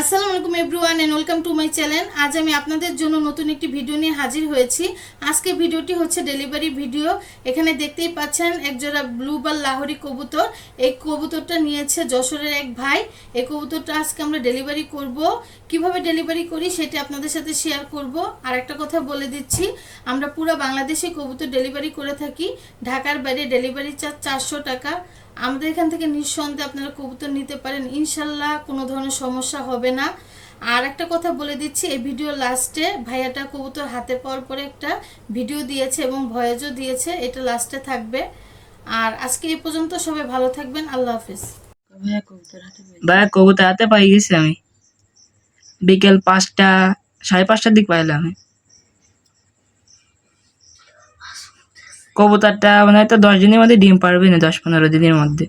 আসসালামু আলাইকুম everyone and welcome to my channel. আজ আমি আপনাদের জন্য নতুন একটি ভিডিও নিয়ে হাজির হয়েছি। আজকে ভিডিওটি হচ্ছে ডেলিভারি ভিডিও। এখানে দেখতেই পাচ্ছেন একজোড়া ব্লু বা লাহোরি কবুতর। এই কবুতরটা নিয়েছে যশোরের এক ভাই। এই কবুতরটা আজকে আমরা ডেলিভারি করব। কীভাবে ডেলিভারি করি সেটা আপনাদের সাথে শেয়ার করব। আর একটা কথা বলে দিচ্ছি, আমরা পুরো বাংলাদেশে কবুতর ডেলিভারি করে থাকি। ঢাকার বাইরে ডেলিভারি চার্জ চারশো টাকা। আমাদের এখান থেকে নিঃসন্দেহে আপনারা কবুতর নিতে পারেন। ইনশাল্লাহ কোনো ধরনের সমস্যা হবে না। আর একটা কথা বলে দিচ্ছি এই ভিডিও লাস্টে ভাইয়াটা কবুতর হাতে পাওয়ার পরে একটা ভিডিও দিয়েছে এবং ভয়েজও দিয়েছে এটা লাস্টে থাকবে। আর আজকে এই পর্যন্ত সবাই ভালো থাকবেন আল্লাহ হাফিজ। ভাইয়া কবুতর হাতে পাই গেছি আমি। বিকেল পাঁচটা সাড়ে পাঁচটার দিক পাইলাম আমি। কবুতরটা মানে হয়তো দশ দিনের মধ্যে ডিম পারবে না দশ পনেরো দিনের মধ্যে।